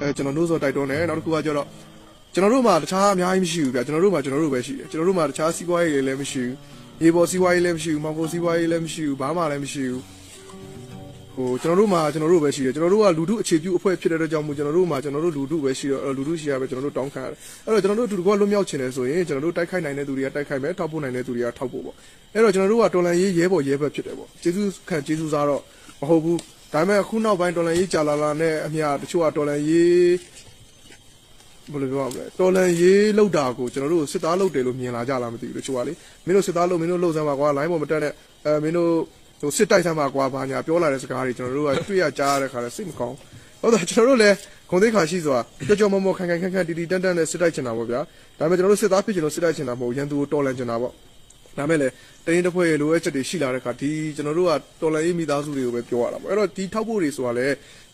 အဲကျွန်တော်နှိုးစော်တိုက်တွန်းတယ်နောက်တစ်ခုကကျတော့ကျွန်တော်တို့မှာတခြားအများကြီးမရှိဘူးဗျကျွန်တော်တို့မှာကျွန်တော်တို့ပဲရှိတယ်ကျွန်တော်တို့မှာတခြားစီးပွားရေးတွေလည်းမရှိဘူးရေပေါ်စီးပွားရေးလည်းမရှိဘူးမောင်ပေါ်စီးပွားရေးလည်းမရှိဘူးဘာမှလည်းမရှိဘူးဟိုကျွန်တော်တို့မှာကျွန်တော်တို့ပဲရှိတယ်ကျွန်တော်တို့ကလူထုအခြေပြုအဖွဲ့ဖြစ်တဲ့အတွက်ကြောင့်မို့ကျွန်တော်တို့မှာကျွန်တော်တို့လူထုပဲရှိတော့အဲ့တော့လူထုရှိရပဲကျွန်တော်တို့တောင်းခံရတယ်အဲ့တော့ကျွန်တော်တို့အတူတကွလွတ်မြောက်ချင်တယ်ဆိုရင်ကျွန်တော်တို့တိုက်ခိုက်နိုင်တဲ့သူတွေကတိုက်ခိုက်မယ်ထောက်ပို့နိုင်တဲ့သူတွေကထောက်ပို့ပေါ့အဲ့တော့ကျွန်တော်တို့ကတော်လန်ရေးရဲဘော်ရဲဘက်ဖြစ်တယ်ပေါ့ကျေးဇူးခံကျေးဇူးစားတော့မဟုတ်ဘူး ဒါပေမဲ့အခုနောက်ပိုင်းတော်လန်ရေးကြာလာလာနဲ့အမြတချို့ကတော်လန်ရေးဘယ်လိုပြောရမလဲတော်လန်ရေးလောက်တာကိုကျွန်တော်တို့စစ်သားလောက်တယ်လို့မြင်လာကြလားမသိဘူးတချို့ကလေမင်းတို့စစ်သားလို့မင်းတို့လှုပ်ဆမ်းပါကွာလိုင်းပေါ်မတက်နဲ့အဲမင်းတို့ဟိုစစ်တိုက်ဆမ်းပါကွာဘာညာပြောလာတဲ့စကားတွေကျွန်တော်တို့ကတွေ့ရကြားရတဲ့ခါလဲစိတ်မကောင်းဟုတ်တယ်ကျွန်တော်တို့လည်းခုံသိခါရှိစွာကြောကြောမမောခိုင်ခိုင်ခန့်ခန့်တီတီတန်းတန်းနဲ့စစ်တိုက်ချင်တာပေါ့ဗျာဒါပေမဲ့ကျွန်တော်တို့စစ်သားဖြစ်ချင်လို့စစ်တိုက်ချင်တာမဟုတ်ရန်သူကိုတော်လန်ချင်တာပေါ့ ဒါမဲ့လေတရင်တစ်ဖွဲ့ရဲ့လိုအပ်ချက်တွေရှိလာတဲ့ခါဒီကျွန်တော်တို့ကတော်လန်ရေးမိသားစုတွေကိုပဲပြောရတာပေါ့အဲ့တော့ဒီထောက်ဖို့တွေဆိုတာလေ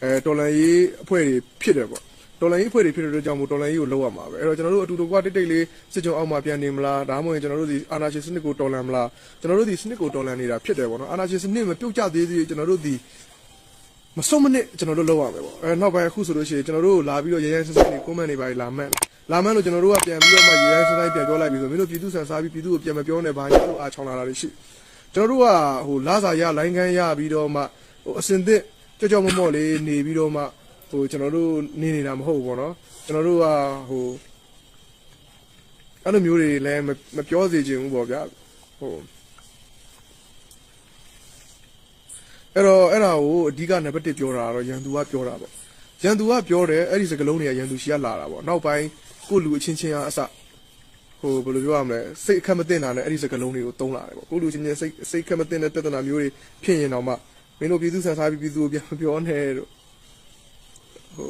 အဲတော်လန်ရေးအဖွဲ့တွေဖြစ်တယ်ပေါ့တော်လိုင်းရေးအဖွဲ့တွေဖြစ်တဲ့အတွက်ကြောင့်မို့တော်လိုင်းရေးကိုလောက်ရမှာပဲအဲ့တော့ကျွန်တော်တို့အတူတူကတိတ်တိတ်လေးစစ်ကြုံအောက်မှာပြန်နေမလားဒါမှမဟုတ်ရင်ကျွန်တော်တို့ဒီအာနာရှင်စနစ်ကိုတော်လန်မလားကျွန်တော်တို့ဒီစနစ်ကိုတော်လန်နေတာဖြစ်တယ်ပေါ့နော်အာနာရှင်စနစ်မပြုတ်ကျသေးသေးကျွန်တော်တို့ဒီမစုံမနစ်ကျွန်တော်တို့လောက်ရမယ်ပေါ့အဲနောက်ပိုင်းအခုဆိုလို့ရှိရင်ကျွန်တော်တို့လာပြီးတော့ရရန်စစနေကွန်မန့်တွေပါလာမှန်း လာမှန်းလို့ကျွန်တော်တို့ကပြန်ပြီးတော့မှရရန်စစနေပြန်ပြောလိုက်ပြီးဆိုမင်းတို့ပြည်သူဆန်စားပြီးပြည်သူကိုပြန်မပြောနဲ့ဘာညာလို့အားချောင်းလာတာတွေရှိကျွန်တော်တို့ကဟိုလာစာရလိုင်းကန်းရပြီးတော့မှဟိုအစင်သစ်ကြောက်ကြောက်မော့မော့လေးနေပြီးတော့မှဟိုကျွန်တော်တို့နေနေတာမဟုတ်ဘူးပေါ့နော်ကျွန်တော်တို့ကဟိုအဲ့လိုမျိုးတွေလည်းမပြောစေချင်ဘူးပေါ့ဗျာဟိုအဲ့တော့အဲ့ဒါကိုအဓိကနံပါတ်1ပြောတာကတော့ရန်သူကပြောတာပေါ့ရန်သူကပြောတယ်အဲ့ဒီစကလုံးတွေကရန်သူရှိရလာတာပေါ့နောက်ပိုင်း ကိုလူအချင်းချင်းအားအစဟိုဘယ်လိုပြောရမလဲစိတ်အခက်မသိတာနဲ့အဲ့ဒီစကလုံးတွေကိုတုံးလာတယ်ပေါ့ကိုလူချင်းချင်းစိတ်စိတ်အခက်မသိတဲ့ပြဿနာမျိုးတွေဖြစ်ရင်တော့မှမင်းတို့ပြည်သူဆန်စားပြီးပြည်သူကိုပြန်မပြောနဲ့လို့ဟို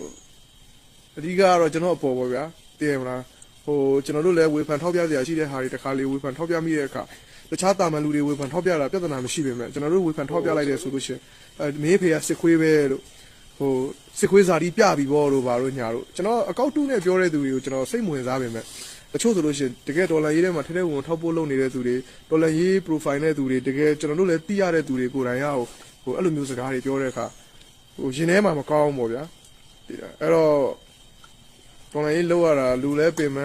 အဓိကကတော့ကျွန်တော်အပေါ်ပေါ့ဗျာသိရမလားဟိုကျွန်တော်တို့လည်းဝေဖန်ထောက်ပြစရာရှိတဲ့ဟာတွေတစ်ခါလေဝေဖန်ထောက်ပြမိတဲ့အခါတခြားတာမန်လူတွေဝေဖန်ထောက်ပြတာပြဿနာမရှိပေမဲ့ကျွန်တော်တို့ဝေဖန်ထောက်ပြလိုက်တယ်ဆိုလို့ရှိရင်အဲမင်းဖေကစစ်ခွေးပဲလို့ ဟိုစစ်ခွေးစာတီးပြပြီးပေါ့လို့ဘာလို့ညာလို့ကျွန်တော်အကောက်တူးနဲ့ပြောတဲ့သူတွေကိုကျွန်တော်စိတ်မဝင်စားပေမဲ့တချို့ဆိုလို့ရှိရင်တကယ်ဒေါ်လာရေးထဲမှာထဲထဲဝင်ထောက်ပို့လုပ်နေတဲ့သူတွေဒေါ်လာရေး profile နဲ့သူတွေတကယ်ကျွန်တော်တို့လည်းသိရတဲ့သူတွေကိုယ်တိုင်ရဟိုဟိုအဲ့လိုမျိုးစကားတွေပြောတဲ့အခါဟိုရင်ထဲမှာမကောင်းဘူးပေါ့ဗျာဒီအဲ့တော့ဒေါ်လာရေးလောက်ရတာလူလဲပင်မ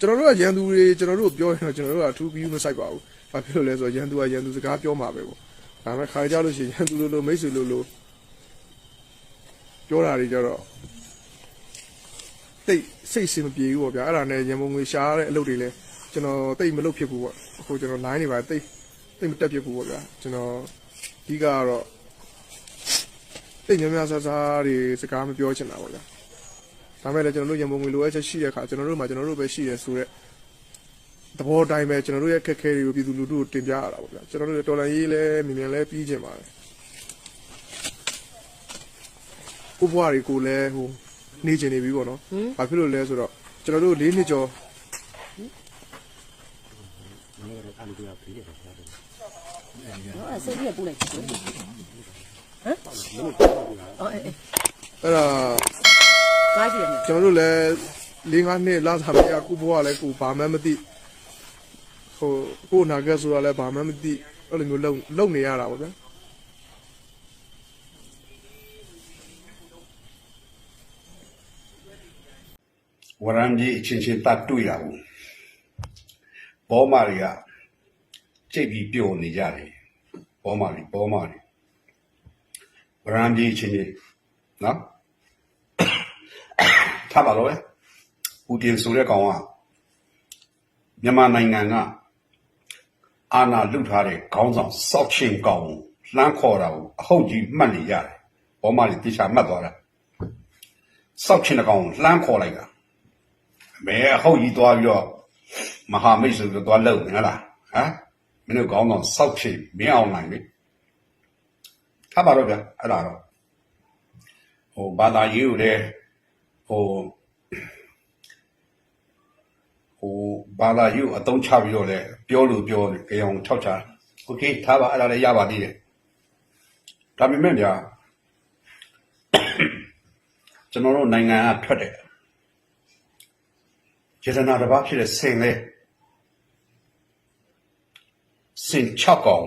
ကျွန်တော်တို့ကရန်သူတွေကျွန်တော်တို့ပြောရင်တော့ကျွန်တော်တို့ကအထူးပြီးမဆိုင်ပါဘူး။ဘာဖြစ်လို့လဲဆိုတော့ရန်သူကရန်သူစကားပြောမှာပဲပေါ့။ဒါပေမဲ့ခါကြလို့ရှိရင်ရန်သူလိုလိုမိတ်ဆွေလိုလို ပြောတာတွေကြတော့တိတ်စိတ်စင်မပြေဘူးပေါ့ဗျာအဲ့ဒါနဲ့ရန်ပုံငွေရှားတဲ့အလုပ်တွေလဲကျွန်တော်တိတ်မလုပ်ဖြစ်ဘူးပေါ့အခုကျွန်တော် line တွေပါတိတ်တိတ်မတက်ဖြစ်ဘူးပေါ့ဗျာကျွန်တော်အဓိကကတော့တိတ်များများဆဆတွေစကားမပြောချင်တာပေါ့ဗျာဒါမဲ့လည်းကျွန်တော်တို့ရန်ပုံငွေလိုအပ်ချက်ရှိတဲ့အခါကျွန်တော်တို့မှာကျွန်တော်တို့ပဲရှိတယ်ဆိုတော့သဘောတိုင်းပဲကျွန်တော်တို့ရဲ့ခက်ခဲတွေကိုပြည်သူလူထုကိုတင်ပြရတာပေါ့ဗျာကျွန်တော်တို့တော်လန်ရေးလဲမြင်မြန်လဲပြီးကျင်ပါတယ် ကိုဘွားတွေကိုလည်းဟိုနေကျင်နေပြီပေါ့နော်။ဘာဖြစ်လို့လဲဆိုတော့ကျွန်တော်တို့၄နှစ်ကျော်အဲ့စိတ်ကြီးပို့လိုက်ချင်ဟမ်အော်အေးအဲ့ဒါကားရှိတယ်ကျွန်တော်တို့လည်း၄၅နှစ်လာစားမရကိုဘွားလည်းကိုဘာမှမသိဟိုကိုနာကဆိုတာလည်းဘာမှမသိအဲ့လိုမျိုးလုံလုံနေရတာပေါ့ဗျာ ဝရံကြီးအချင်းချင်းတတ်တွေ့တာဘူးဘောမာတွေကကြိတ်ပြီးပျော်နေကြတယ်ဘောမာတွေဘောမာတွေဝရံကြီးအချင်းချင်းနော်ထားပါတော့လေဦးတင်ဆိုတဲ့ကောင်ကမြန်မာနိုင်ငံကအာဏာလုထားတဲ့ခေါင်းဆောင်စောက်ချင်းကောင်လှမ်းခေါ်တာကိုအဟုတ်ကြီးမှတ်နေရတယ်ဘောမာတွေတိကျမှတ်သွားတာစောက်ချင်းတဲ့ကောင်လှမ်းခေါ်လိုက်တာ မဲအဟုတ်ကြီးသွားပြီးတော့မဟာမိတ်ဆိုပြီးတော့သွားလုံနေလားဟမ်မင်းတို့ကောင်းတော့စောက်ချင်မင်းအောင်နိုင်လေထားပါတော့ဗျအဲ့ဒါတော့ဟိုဘာသာရေးကိုလည်းဟိုဟိုဘာသာရေးကိုအသုံးချပြီးတော့လည်းပြောလို့ပြောတယ်ကြောင်ထောက်ချโอเคထားပါအဲ့ဒါလည်းရပါသေးတယ်ဒါပေမဲ့ဗျာကျွန်တော်တို့နိုင်ငံကထွက်တယ် ယေတနာတစ်ပါးဖြစ်တဲ့စင်လေစင်၆ကောင်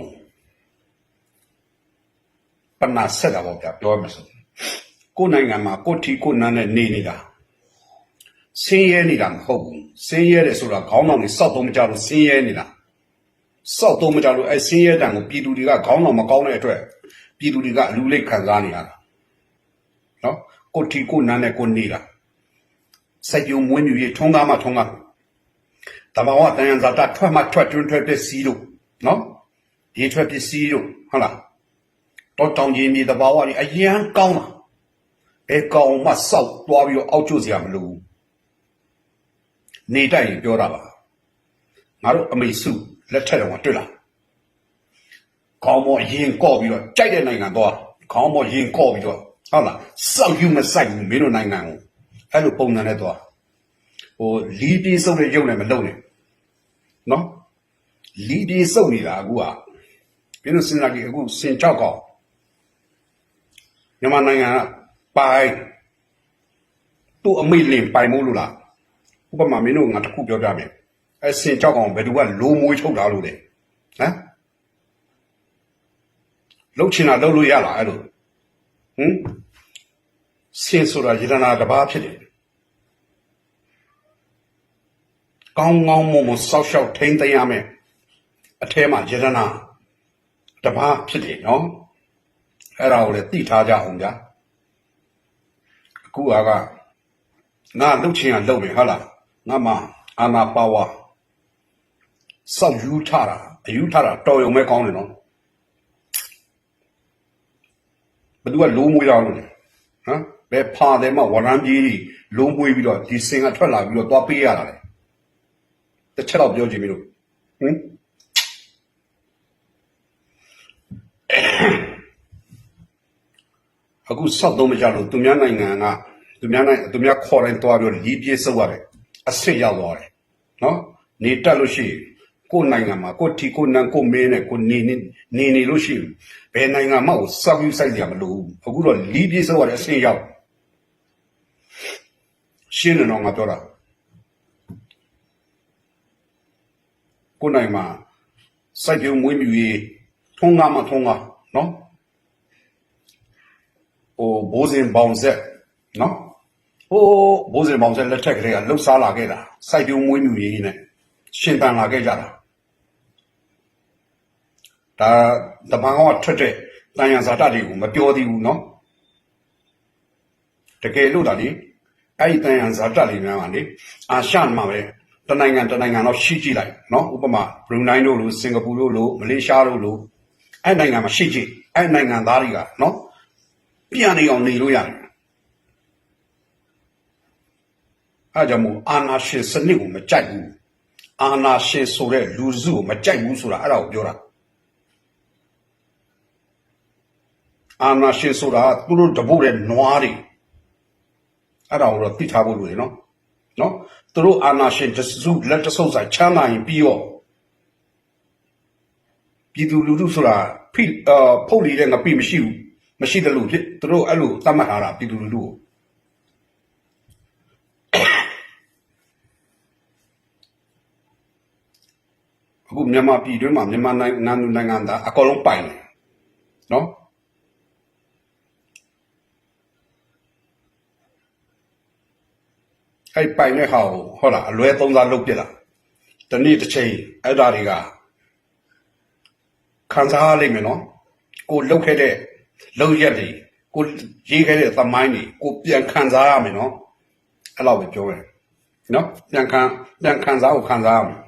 ပနာဆက်တာပေါ့ဗျာပြောရမယ်ဆိုကိုယ်နိုင်ငံမှာကိုယ်ထီကိုယ်နန်းနဲ့နေနေတာဆင်းရဲနေတာမဟုတ်ဘူးဆင်းရဲတယ်ဆိုတာခေါင်းတော်တွေစောက်တော့မကြလို့ဆင်းရဲနေတာစောက်တော့မကြလို့အဲဆင်းရဲတံကိုပြည်သူတွေကခေါင်းတော်မကောင်းတဲ့အတွက်ပြည်သူတွေကအလူလိတ်ခံစားနေရတာနော်ကိုယ်ထီကိုယ်နန်းနဲ့ကိုယ်နေတာ စိုက်ကြုံမွေးမြူရေးထုံးကားမှထုံးကားတဘာဝတန်ရန်ဇာတထွက်မှထွက်တွန်းထွက်ပစ္စည်းတို့နော်ရေထွက်ပစ္စည်းတို့ဟုတ်လားတော့တောင်ကြီးမြေတဘာဝတွေအရန်ကောင်းတာဘယ်ကောင်မှစောက်သွားပြီးတော့အောက်ကျစရာမလိုဘူးနေတိုက်ရင်ပြောတာပါငါတို့အမေစုလက်ထက်တော့တွေ့လားခေါင်းမောရင်ကော့ပြီးတော့ကြိုက်တဲ့နိုင်ငံသွားခေါင်းမောရင်ကော့ပြီးတော့ဟုတ်လားစောက်ယူမဆိုင်ဘူးမင်းတို့နိုင်ငံကို အဲ့လိုပုံစံနဲ့သွားဟိုလီးပြေးစုပ်တဲ့ရုပ်နဲ့မလုံနဲ့နော်လီးပြေးစုပ်နေတာအခုကမင်းတို့စဉ်းစားကြည့်အခုစင်ချောက်ကောင်မြန်မာနိုင်ငံကပိုင်သူ့အမိလင်ပိုင်မို့လို့လားဥပမာမင်းတို့ငါတစ်ခုပြောပြမယ်အဲစင်ချောက်ကောင်ဘယ်သူကလိုမွေးထုတ်တာလို့လဲဟမ်လှုပ်ချင်တာလှုပ်လို့ရလားအဲ့လိုဟမ် စင်ဆိုတာယရနာတစ်ပါးဖြစ်တယ်ကောင်းကောင်းမွန်မွန်စောက်ရှောက်ထိမ့်သိမ်းရမယ်အထဲမှာယရနာတစ်ပါးဖြစ်တယ်နော်အဲ့ဒါကိုလည်းသိထားကြအောင်ဗျာအခုကကငါလှုပ်ချင်ရလှုပ်မယ်ဟုတ်လားငါမှအာနာပါဝါစောက်ယူထားတာအယူထားတာတော်ရုံပဲကောင်းတယ်နော်ဘယ်သူကလိုးမွေးတာလို့လဲဟမ် ဘယ်ဖာတယ်မှဝရမ်းကြီးကြီးလိုးမွေးပြီးတော့ဒီစင်ကထွက်လာပြီးတော့သွားပေးရတာလေတစ်ချက်တော့ပြောချင်ပြီလို့ဟင်အခုစောက်တော့မကြလို့သူများနိုင်ငံကသူများနိုင်ငံသူများခေါ်တိုင်းသွားပြီးတော့လီးပြေးစုပ်ရတယ်အစ်စ်ရောက်သွားတယ်နော်နေတက်လို့ရှိရင်ကိုယ်နိုင်ငံမှာကိုယ်ထီကိုယ်နန်ကိုယ်မင်းနဲ့ကိုယ်နေနေနေနေလို့ရှိရင်ဘယ်နိုင်ငံမှကိုစောက်ယူဆိုင်ကြမလို့အခုတော့လီးပြေးစုပ်ရတယ်အစ်စ်ရောက် ရှင်းတယ်နော်ငါပြောတာကိုယ်နိုင်ငံမှာစိုက်ပြုံမွေးမြူရေးထုံးကားမှထုံးကားနော်ဟိုဘိုးစင်ပေါင်ဆက်နော်ဟိုဘိုးစင်ပေါင်ဆက်လက်ထက်ကလေးကလှုပ်ရှားလာခဲ့တာစိုက်ပြုံးမွေးမြူရေးနဲ့ရှင်တန်လာခဲ့ကြတာဒါတမန်ကောင်ကထွက်တဲ့တန်ရန်ဇာတတွေကိုမပြောသေးဘူးနော်တကယ်လို့ဒါလေ အဲ့ဒီတန်ရန်ဇာတတွေများကလေအာရှမှာပဲတနိုင်ငံတနိုင်ငံတော့ရှိကြည့်လိုက်နော်ဥပမာဘရူနိုင်းတို့လိုစင်ကာပူတို့လိုမလေးရှားတို့လိုအဲ့နိုင်ငံမှာရှိကြည့်အဲ့နိုင်ငံသားတွေကနော်ပြန်နေအောင်နေလို့ရတယ်အဲကြောင့်မို့အာနာရှင်စနစ်ကိုမကြိုက်ဘူးအာနာရှင်ဆိုတဲ့လူစုကိုမကြိုက်ဘူးဆိုတာအဲ့ဒါကိုပြောတာအာနာရှင်ဆိုတာသူတို့တပုတ်တဲ့နွားတွေ အဲ့ဒါကိုတော့သိထားဖို့လိုတယ်နော်နော်သူတို့အာနာရှင်တစုလက်တဆုပ်ဆိုင်ချမ်းသာရင်ပြီးတော့ပြည်သူလူထုဆိုတာဖိအာဖုတ်လီတဲ့ငပိမရှိဘူးမရှိတယ်လို့ဖြစ်သူတို့အဲ့လိုသတ်မှတ်ထားတာပြည်သူလူထုကိုအခုမြန်မာပြည်တွင်းမှာမြန်မာနိုင်ငံနိုင်ငံသားအကောင်လုံးပိုင်တယ်နော် အဲ့ပိုင်တဲ့ဟာကိုဟုတ်လားအလွဲသုံးစားလုပ်ပြစ်လာတနေ့တစ်ချိန်အဲ့ဒါတွေကခံစားရလိမ့်မယ်နော်ကိုလှုပ်ခဲ့တဲ့လှုပ်ရက်တွေကိုရေးခဲ့တဲ့သမိုင်းတွေကိုပြန်ခံစားရမယ်နော်အဲ့လောက်ပဲပြောမယ်နော်ပြန်ခံပြန်ခံစားကိုခံစားရမယ်